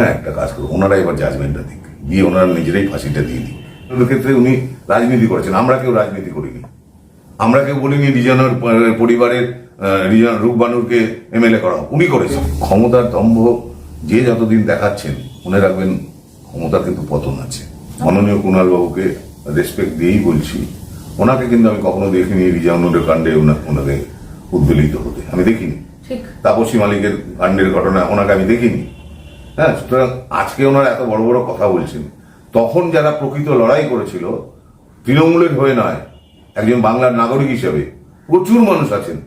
না একটা কাজ করুন। ওনারা এবার জাজমেন্টটা দিক। গিয়ে ওনারা নিজেরাই ফাঁসিটা দিয়ে ওদের ক্ষেত্রে উনি রাজনীতি করেছেন। আমরা কেউ রাজনীতি করিনি। আমরা কেউ বলিনি রিজনের পরিবারের রিজন রূপবানুরকে এমএলএ করা উনি করেছেন। ক্ষমতার দম্ভ যে যতদিন দেখাচ্ছেন মনে রাখবেন ক্ষমতার কিন্তু পতন আছে। মাননীয় কুণাল বাবুকে রেসপেক্ট দিয়েই বলছি। ওনাকে কিন্তু আমি কখনো দেখিনি রিজানুরের কাণ্ডে ওনা- ওনাকে উদ্বেলিত হতে। আমি দেখিনি। তাপসী মালিকের কাণ্ডের ঘটনা ওনাকে আমি দেখিনি। হ্যাঁ সুতরাং আজকে ওনারা এত বড় বড় কথা বলছেন। তখন যারা প্রকৃত লড়াই করেছিল, তৃণমূলের হয়ে নয়, একজন বাংলার নাগরিক হিসেবে প্রচুর মানুষ আছেন।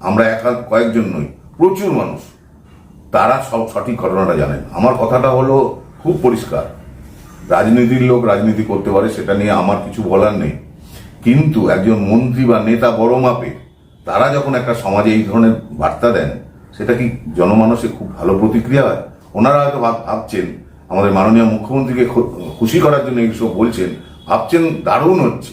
আমরা এক কয়েকজন নই, প্রচুর মানুষ। তারা সব সঠিক ঘটনাটা জানেন। আমার কথাটা হলো খুব পরিষ্কার। রাজনীতির লোক রাজনীতি করতে পারে, সেটা নিয়ে আমার কিছু বলার নেই। কিন্তু একজন মন্ত্রী বা নেতা বড় মাপে তারা যখন একটা সমাজে এই ধরনের বার্তা দেন, সেটা কি জনমানসে খুব ভালো প্রতিক্রিয়া হয়? ওনারা হয়তো ভাব- ভাবছেন আমাদের মাননীয় মুখ্যমন্ত্রীকে খুশি করার জন্য এইসব বলছেন ভাবছেন দারুণ হচ্ছে।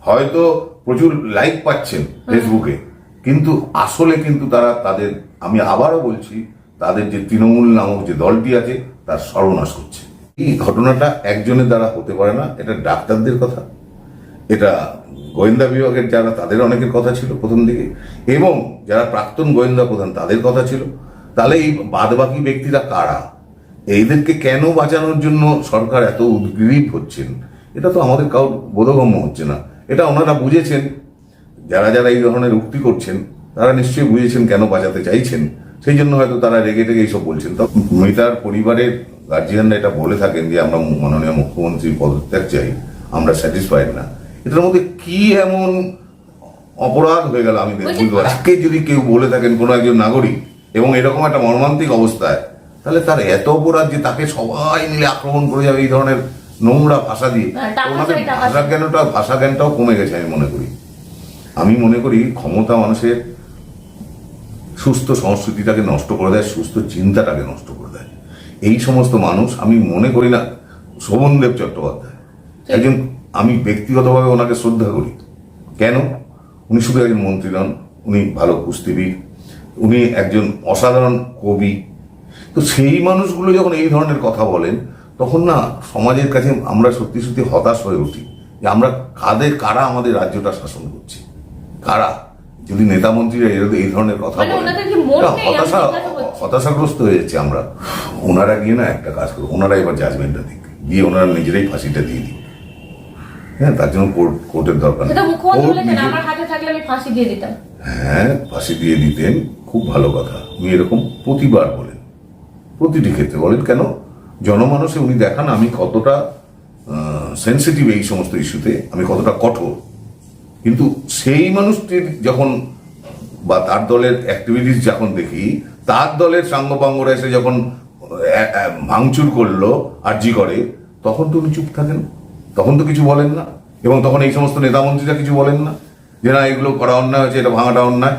হয়তো প্রচুর লাইক পাচ্ছেন ফেসবুকে কিন্তু আসলে কিন্তু তারা তাদের আমি আবারও বলছি তাদের যে তৃণমূল নামক যে দলটি আছে তার সর্বনাশ করছে এই ঘটনাটা একজনের দ্বারা হতে পারে না এটা ডাক্তারদের কথা। এটা গোয়েন্দা বিভাগের যারা তাদের অনেকের কথা ছিল প্রথম দিকে এবং যারা প্রাক্তন গোয়েন্দা প্রধান তাদের কথা ছিল। তাহলে এই বাদবাকি ব্যক্তিরা কারা? এইদেরকে কেন বাঁচানোর জন্য সরকার এত উদ্গ্রীব হচ্ছেন? এটা তো আমাদের কাউ বোধগম্য হচ্ছে না। এটা ওনারা বুঝেছেন। যারা যারা এই ধরনের উক্তি করছেন তারা নিশ্চয়ই বুঝেছেন কেন বাঁচাতে চাইছেন। সেই জন্য হয়তো তারা রেগে টেগে এইসব বলছেন। তো মৃতার পরিবারের গার্জিয়ানরা এটা বলে থাকেন যে আমরা মাননীয় মুখ্যমন্ত্রীর পদত্যাগ চাই। আমরা স্যাটিসফাইড না। এটার মধ্যে কি এমন অপরাধ হয়ে গেল আমি আজকে যদি কেউ বলে থাকেন কোনো একজন নাগরিক এবং এরকম একটা মর্মান্তিক অবস্থায় তাহলে তার এত অপরাধ যে তাকে সবাই মিলে আক্রমণ করে যাবে এই ধরনের নোংরা ভাষা দিয়ে। ওনাদের ভাষা জ্ঞানটা ভাষা জ্ঞানটাও কমে গেছে আমি মনে করি। আমি মনে করি ক্ষমতা মানুষের সুস্থ সংস্কৃতিটাকে নষ্ট করে দেয় সুস্থ চিন্তাটাকে নষ্ট করে দেয়। এই সমস্ত মানুষ আমি মনে করি না শোভনদেব চট্টোপাধ্যায় একজন আমি ব্যক্তিগতভাবে ওনাকে শ্রদ্ধা করি। কেন? উনি শুধু একজন মন্ত্রী নন উনি ভালো কুস্তিবিদ উনি একজন অসাধারণ কবি। তো সেই মানুষগুলো যখন এই ধরনের কথা বলেন তখন না সমাজের কাছে আমরা সত্যি সত্যি হতাশ হয়ে উঠি যে আমরা কাদের কারা আমাদের রাজ্যটা শাসন করছে? কারা? যদি নেতা মন্ত্রীরা এর- এই ধরনের কথা মানে বলেন হতাশা হতাশাগ্রস্ত হয়ে যাচ্ছে আমরা। ওনারা গিয়ে না একটা কাজ করুন ওনারা এবার জাজমেন্টটা দিক। গিয়ে ওনারা নিজেরাই ফাঁসিটা দিয়ে দিক। হ্যাঁ তার জন্য কোর্ট কোর্টের দরকার হ্যাঁ ফাঁসি দিয়ে দিতেন। খুব ভালো কথা। উনি এরকম প্রতিবার বলেন। প্রতিটি ক্ষেত্রে বলেন, কেন? জনমানসে উনি দেখান আমি কতটা সেন্সিটিভ এই সমস্ত ইস্যুতে, আমি কতটা কঠোর। কিন্তু সেই মানুষটির যখন বা তার দলের অ্যাক্টিভিটিস যখন দেখি, তার দলের সাঙ্গপাঙ্গরা এসে যখন ভাঙচুর করল, আর্জি করে, তখন তো উনি চুপ থাকেন। তখন তো কিছু বলেন না। এবং তখন এই সমস্ত নেতামন্ত্রীরা কিছু বলেন না। যে না, এগুলো করা অন্যায় হয়েছে, এটা ভাঙাটা অন্যায়।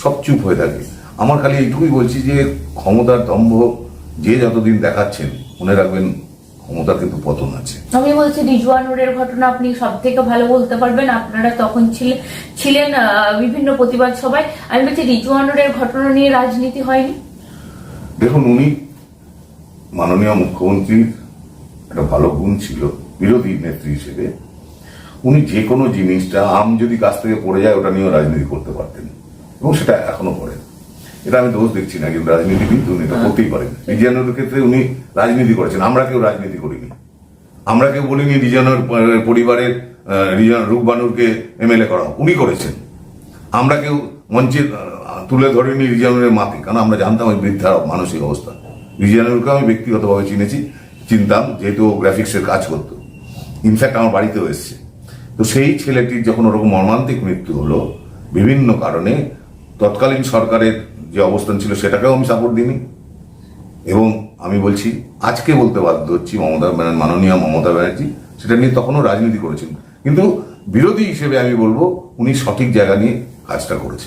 সব চুপ হয়ে থাকে। আমার খালি এইটুকুই বলছি যে ক্ষমতার দম্ভ যে যতদিন দেখাচ্ছেন মনে রাখবেন ক্ষমতার কিন্তু পতন আছে। আমি বলছি রিজওয়ানুরের ঘটনা আপনি সব থেকে ভালো বলতে পারবেন। আপনারা তখন ছিলেন ছিলেন বিভিন্ন প্রতিবাদ সবাই আমি বলছি রিজওয়ানুরের ঘটনা নিয়ে রাজনীতি হয়নি? দেখুন উনি মাননীয় মুখ্যমন্ত্রীর একটা ভালো গুণ ছিল বিরোধী নেত্রী হিসেবে। উনি যে কোনো জিনিসটা আম যদি কাছ থেকে পড়ে যায় ওটা নিয়েও রাজনীতি করতে পারতেন। এবং সেটা এখনও করেন এটা আমি দোষ দেখছি না কিন্তু রাজনীতিবিদ উনি এটা করতেই পারেন। রিজিয়ানুর ক্ষেত্রে উনি রাজনীতি করেছেন। আমরা কেউ রাজনীতি করিনি। আমরা কেউ বলিনি রিজানুর পরিবারের রূপবানুরকে এমএলএ করা উনি করেছেন। আমরা কেউ মঞ্চে তুলে ধরিনি রিজানুরের মাকে কারণ আমরা জানতাম ওই বৃদ্ধার মানসিক অবস্থা। রিজানুরকে আমি ব্যক্তিগতভাবে চিনেছি চিনতাম যেহেতু ও গ্রাফিক্সের কাজ করতো। ইনফ্যাক্ট আমার বাড়িতেও এসছে। তো সেই ছেলেটির যখন ওরকম মর্মান্তিক মৃত্যু হলো বিভিন্ন কারণে তৎকালীন সরকারের যে অবস্থান ছিল, সেটাকেও আমি সাপোর্ট দিইনি। এবং আমি বলছি, আজকে বলতে বাধ্য হচ্ছি মমতা ব্যানার্জি, মাননীয় মমতা ব্যানার্জি, সেটা নিয়ে তখনও রাজনীতি করেছেন। কিন্তু বিরোধী হিসেবে আমি বলব, উনি সঠিক জায়গা নিয়ে কাজটা করেছেন।